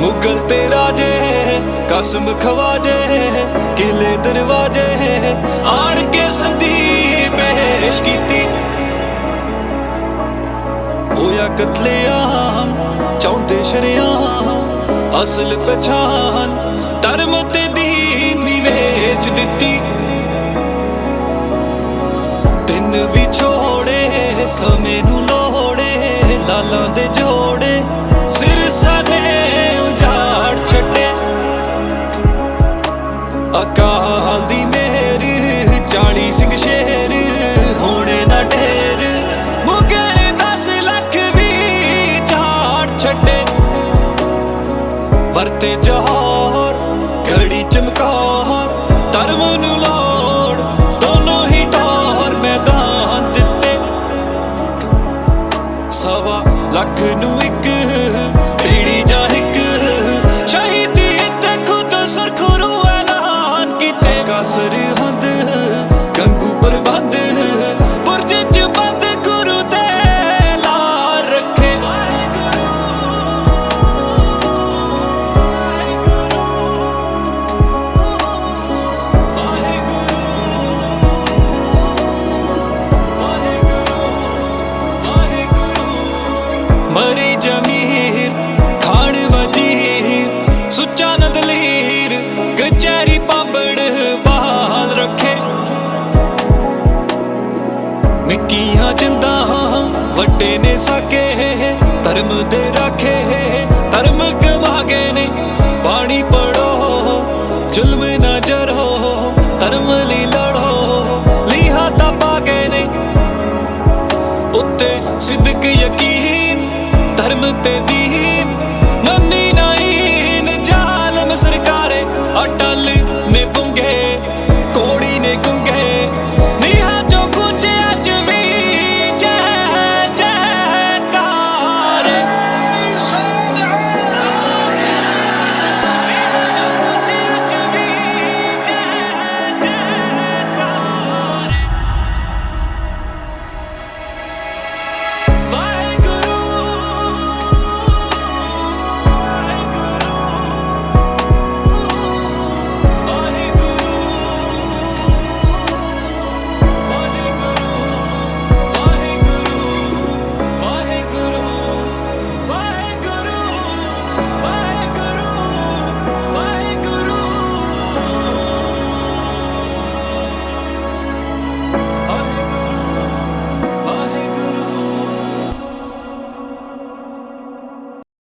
ਮੁਗਲ ਤੇ ਰਾਜੇ, ਕਸਮ ਖਵਾਜੇ, ਕਿਲੇ ਦਰਵਾਜੇ ਆਣ ਕੇ ਸੰਧੀ ਪੇਸ਼ ਕੀਤੀ। ਹੋਇਆ ਕਤਲੇਆਮ, ਚਾਹੁੰਦੇ ਸ਼ਰਿਆਮ, ਅਸਲ ਪਛਾਨ ਧਰਮ ਤੇ ਦੀਨ ਵੀ ਵੇਚ ਦਿੱਤੀ। ਤਿੰਨ ਵਿਛੋੜੇ ਸਮੇਂ ਨੂੰ ਲੋੜੇ, ਲਾਲਾਂ ਦੇ ਅਕਾਲ ਦੀ ਮਿਹਰ 40 ਸਿੰਘ ਸ਼ੇਰ, ਹੋਣੇ ਦਾ ਢੇਰ। ਮੁਗਲ 10 ਲੱਖ ਵੀ ਝਾੜ ਛੱਡੇ। ਵਰਤੇ ਜੋਹਰ ਵੱਡੇ ਨੇ ਸਾਕੇ, ਧਰਮ ਦੇ ਰਾਖੇ, ਧਰਮ ਕਮਾ ਗਏ ਨੇ। ਬਾਣੀ ਪੜੋ ਜ਼ੁਲਮ ਨਾ ਜਰੋ, ਧਰਮ ਲਈ ਲੜੋ, ਲੀਹਾ ਤਾਂ ਪਾ ਗਏ ਨੇ। ਉੱਤੇ ਸਿੱਧਕ ਯਕੀਨ, ਧਰਮ ਤੇ ਦੀਨ।